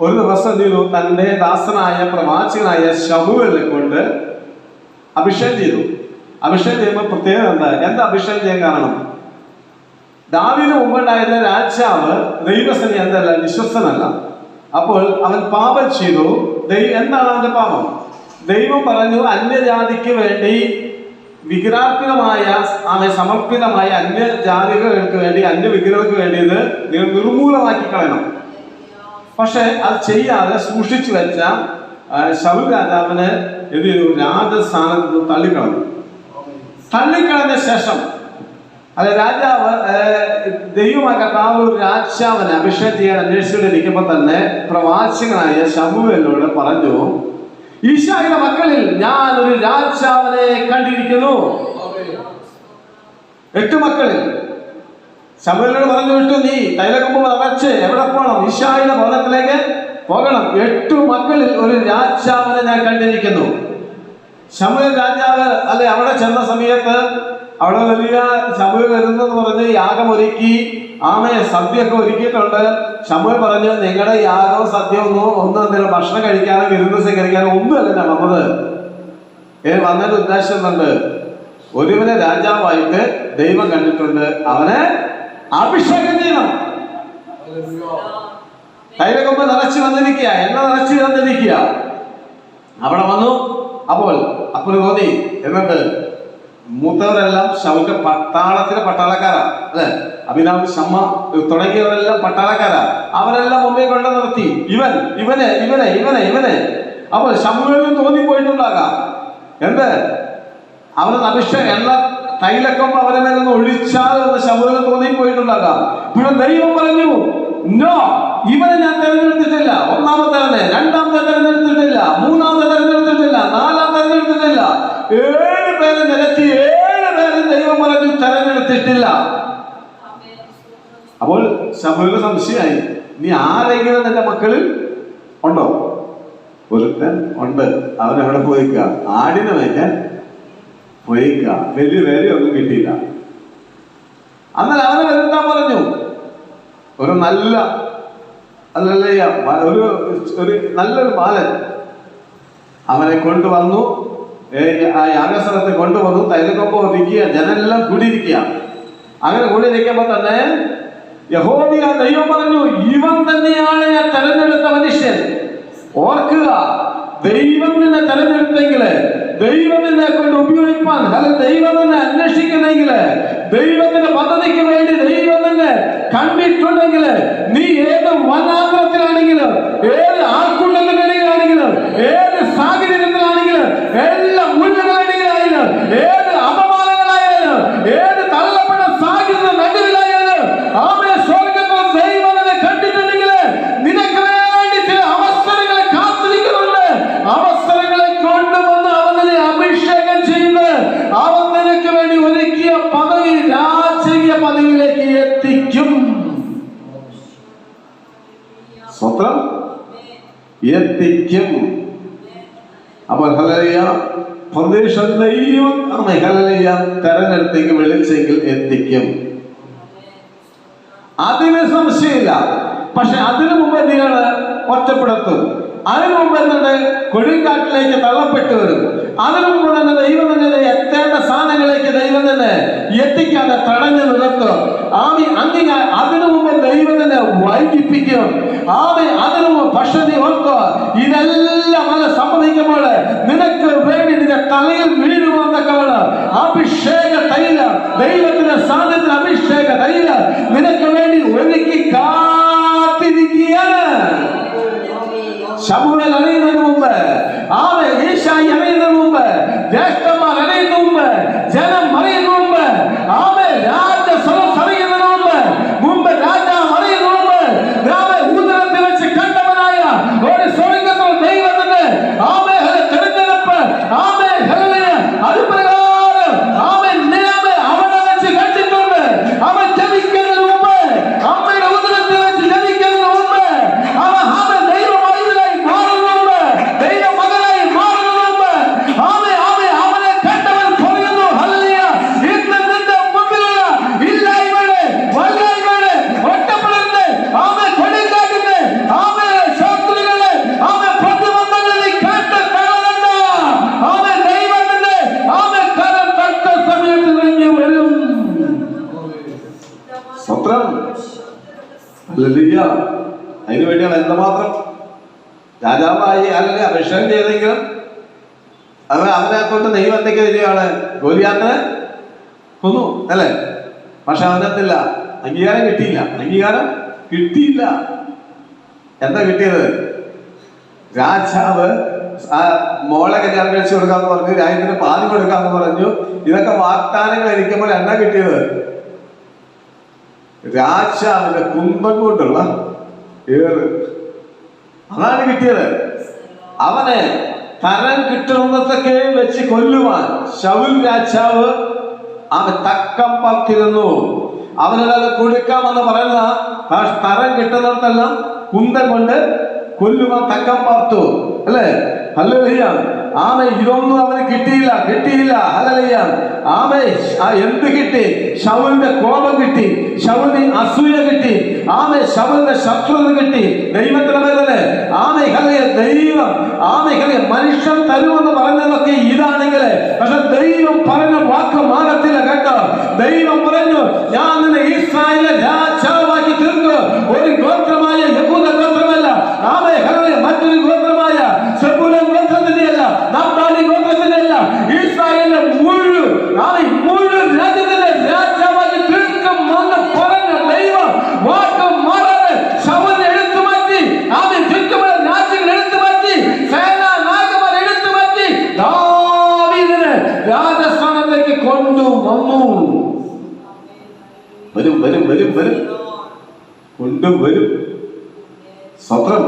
ഒരു ദിവസം ചെയ്തു? തന്റെ ദാസനായ പ്രവാചകനായ ശമുവലിനെ കൊണ്ട് അഭിഷേകം ചെയ്തു. അഭിഷേകം ചെയ്യുമ്പോൾ പ്രത്യേകത എന്താ? എന്താ അഭിഷേകം ചെയ്യാൻ കാരണം? ദാവിന് മുമ്പുണ്ടായിരുന്ന രാജാവ് ദൈവസനി എന്തല്ല? വിശ്വസ്തനല്ല. അപ്പോൾ അവൻ പാപം ചെയ്തു. എന്താണ് അവന്റെ പാപം? ദൈവം പറഞ്ഞു അന്യജാതിക്ക് വേണ്ടി വിഗ്രാർപ്പിതമായ ആമെ സമർപ്പിതമായ അന്യജാതികൾക്ക് വേണ്ടി അന്യ വിഗ്രഹങ്ങൾക്ക് വേണ്ടി ഇത് നിങ്ങൾ നിർമൂലമാക്കി കളയണം. പക്ഷെ അത് ചെയ്യാതെ സൂക്ഷിച്ചു വെച്ച ശൗൽ രാജാവിന് എന്ത് ചെയ്തു രാജസ്ഥാനത്ത് നിന്ന് തള്ളിക്കളഞ്ഞു. തള്ളിക്കളഞ്ഞ ശേഷം അല്ല രാജാവ് ദൈവമായ കർത്താവ് രാജാവിനെ അഭിഷേകം ചെയ്യാൻ അന്വേഷിച്ചുകൊണ്ടിരിക്കുമ്പോൾ തന്നെ പ്രവാചകനായ ശബുവിനോട് പറഞ്ഞു ഈശായുടെ മക്കളിൽ ഞാൻ ഒരു രാജാവിനെ കണ്ടിരിക്കുന്നു. എട്ട് മക്കളിൽ. ശമുവേലിനോട് പറഞ്ഞു വിട്ടു നീ. തൈലക്കുമ്പ് നിറച്ച്. എവിടെ പോകണം ഈശായുടെ ഭവനത്തിലേക്ക് പോകണം. എട്ടു മക്കളിൽ ഒരു രാജാവിനെ ഞാൻ കണ്ടിരിക്കുന്നു. ശമുവേൽ രാജാവ് അല്ലെ അവിടെ ചെന്ന സമയത്ത് അവിടെ വലിയ ശമുവേൽ വരുന്നെന്ന് പറഞ്ഞ് യാഗം ഒരുക്കി ആമയെ സദ്യയൊക്കെ ഒരുക്കിയിട്ടുണ്ട്. ശമൂൽ പറഞ്ഞു നിങ്ങളുടെ യാഗവും സദ്യവും ഒന്നും എന്തെങ്കിലും ഭക്ഷണം കഴിക്കാനോ വിരുന്ന് സ്വീകരിക്കാനോ ഒന്നുമല്ല ഞാൻ വന്നത്? വന്നതിന്റെ ഉദ്ദേശം എന്തുണ്ട്? ഒരുവനെ രാജാവായിട്ട് ദൈവം കണ്ടിട്ടുണ്ട്. അവനെ അഭിഷേകം ചെയ്യണം തൈലക്കൊമ്പ് നിറച്ചു വന്നിരിക്കുക. എണ്ണ നിറച്ചു വന്നിരിക്കുക. അവിടെ വന്നു. അപ്പോൾ അപ്പോൾ തോന്നി എന്നിട്ട് മൂത്തവരെല്ലാം ശൗക പട്ടാളത്തിലെ പട്ടാളക്കാരാ. അല്ലെ? അഭിനാവ് ശമ്മ തുടങ്ങിയവരെല്ലാം പട്ടാളക്കാരാ. അവരെല്ലാം മുമ്പേ കൊണ്ട നിർത്തി. ഇവൻ ഇവനെ ഇവനെ ഇവനെ ഇവനെ. അപ്പോൾ ശമ്മുവിനും തോന്നിപ്പോയിട്ടുണ്ടാകാം. എന്ത്? അവരുടെ അഭിഷേകം എണ്ണ തൈലക്കൊമ്പ് അവരെ നിന്ന് ഒഴിച്ചാൽ എന്ന് ശമുവിന് തോന്നിപ്പോയിട്ടുണ്ടാകാം ഇവിടെ ദൈവം പറഞ്ഞു നോ ഇവനെ ഞാൻ തെരഞ്ഞെടുത്തിട്ടില്ല. ഒന്നാമത്തെ തന്നെ രണ്ടാമത്തെ തെരഞ്ഞെടുത്തിട്ടില്ല മൂന്നാമത്തെ തെരഞ്ഞെടുത്തിട്ടില്ല നാലാമത്തെ തെരഞ്ഞെടുത്തിട്ടില്ല. ഏഴ് പേരെ നിരത്തി ഏഴ് പേരെ ദൈവം പറഞ്ഞു തെരഞ്ഞെടുത്തിട്ടില്ല. അപ്പോൾ ശമുവിന് സംശയമായി നീ ആരെങ്കിലും നിന്റെ മക്കളിൽ ഉണ്ടോ? ഒരുത്തൻ ഉണ്ട്. അവനവിടെ പോയിക്കുക പോയിക്ക? ആടിനെ വയ്ക്കാൻ പോയിക്ക. വലിയ വിലയൊന്നും കിട്ടിയില്ല. എന്നാൽ അവനെ വരുത്താൻ പറഞ്ഞു? ഒരു നല്ല അല്ലല്ല ഒരു ഒരു നല്ലൊരു ബാലൻ. അവനെ കൊണ്ടുവന്നു. ആ യാഗസ്ഥലത്തെ കൊണ്ടുവന്നു. തൈലക്കൊപ്പം ഒതുക്കിയ ജനെല്ലാം കൂടിയിരിക്കുക. അങ്ങനെ കൂടിയിരിക്കുമ്പോ തന്നെ യഹോദിയ ദൈവം പറഞ്ഞു ഇവൻ തന്നെയാണ് ഞാൻ തെരഞ്ഞെടുത്ത മനുഷ്യൻ. ഓർക്കുക ദൈവം നിന്നെ തെരഞ്ഞെടുത്തെങ്കിൽ ദൈവം നിന്നെ കൊണ്ട് ഉപയോഗിപ്പാൻ അല്ല ദൈവം നിന്നെ അന്വേഷിക്കുന്നെങ്കിൽ ദൈവത്തിന്റെ പദ്ധതിക്ക് വേണ്ടി ദൈവം നിന്നെ കണ്ടിട്ടുണ്ടെങ്കിൽ നീ ഏത് എത്തിക്കും അപ്പോൾ ഹലലിയ പ്രദേശം ദൈവം ആമേ ഹലലിയ തെരഞ്ഞെടുത്തേക്ക് വിളിച്ചെങ്കിൽ എത്തിക്കും. അതിന് സംശയമില്ല. പക്ഷെ അതിനു മുമ്പ് എന്തിനാണ് ഒറ്റപ്പെടുത്തും. അതിനു മുമ്പ് എന്താണ് കൊടുങ്കാട്ടിലേക്ക് തള്ളപ്പെട്ടു വരും. അതിനു മുമ്പ് തന്നെ ദൈവം തന്നെ എത്തേണ്ട സ്ഥാനങ്ങളിലേക്ക് ദൈവം തന്നെ എത്തിക്കാതെ തടഞ്ഞു നിർത്തും. ആമി അങ്ങനെ അതിനു മുമ്പ് ദൈവം തന്നെ വൈകിപ്പിക്കും. ആമി അതിനു മുമ്പ് പക്ഷെ നീ ഓർക്കുക ഇതെല്ലാം അത് സംഭവിക്കുമ്പോൾ നിനക്ക് വേണ്ടി നിന്റെ തലയിൽ വീഴുമെന്നൊക്കെയാണ് അഭിഷേക തൈല ദൈവത്തിന്റെ വേണ്ടി വേണ്ടിയാണ് എന്തുമാത്രം രാജാവായി അല്ലെങ്കിൽ അഭിഷേകം ചെയ്തെങ്കിലും അത് അവനെ കൊണ്ട് ദൈവം എന്തൊക്കെ തരികയാണ് ഗോലിയാത്തിനെ കൊന്നു അല്ലേ? പക്ഷെ അവനത്തില്ല അംഗീകാരം കിട്ടിയില്ല. അംഗീകാരം കിട്ടിയില്ല. എന്താ കിട്ടിയത്? രാജാവ് ആ മോളെ കല്യാണം കഴിച്ചു കൊടുക്കാന്ന് പറഞ്ഞു രാജ്യത്തിന് പാതി കൊടുക്കാന്ന് പറഞ്ഞു. ഇതൊക്കെ വാഗ്ദാനങ്ങൾ ഇരിക്കുമ്പോൾ എന്താ കിട്ടിയത്? രാജാവിന്റെ കുന്തം കൊണ്ടുള്ള ഏറ്. അതാണ് കിട്ടിയത്. അവനെ തരം കിട്ടുന്നതൊക്കെ വെച്ച് കൊല്ലുവാൻ ശൗൽ രാജാവ് അവൻ തക്കം പത്തിരുന്നു. അവനത് കൊടുക്കാമെന്ന് പറയുന്ന തരം കിട്ടുന്നിടത്തെല്ലാം കുന്തം കൊണ്ട് കൊല്ലുവാൻ തക്കം പാർത്തു. അല്ലേ? ഹല്ലേലൂയ ആമേ ഇതൊന്നും അവന് കിട്ടിയില്ല കിട്ടിയില്ല. ഹല്ലേലൂയ. ആമേ എന്ത് കിട്ടി? ഷൗലിന്റെ കോപം കിട്ടി ശൗലിന് അസൂയ കിട്ടി. ആമേ ഷൗലിന്റെ ശത്രുത കിട്ടി. ദൈവത്തിന്റെ മേലെ ആമേ ഹലയ ദൈവം. ആമേ ഹലയ മനുഷ്യൻ തരുമെന്ന് പറഞ്ഞതൊക്കെ ഇതാണെങ്കിൽ പക്ഷെ ദൈവം പറഞ്ഞ വാക്ക് മാറത്തില്ല കേട്ടോ. ദൈവം പറഞ്ഞു ഞാൻ നിന്നെ ഇസ്രായേലിലെ ഗോത്രത്തിന്റെയല്ല ഇസ്രായേലിലെ മുഴുവൻ ആമേ മുഴുവൻ രാജ്യത്തിന്റെ രാജാവാക്കി തീർക്കും എന്ന് പറഞ്ഞ ദൈവം വാക്ക് മാറാതെ ശവനെ എടുത്തു മാറ്റി ആമേ ചുറ്റുമുള്ള രാജ്യങ്ങൾ എടുത്തു മാറ്റി സേനാ നായകന്മാർ എടുത്തു മാറ്റി ദാവീദിനെ രാജസ്ഥാനത്തേക്ക് കൊണ്ടു വന്നു വരും വരും വരും വരും കൊണ്ടുവരും സ്വത്രം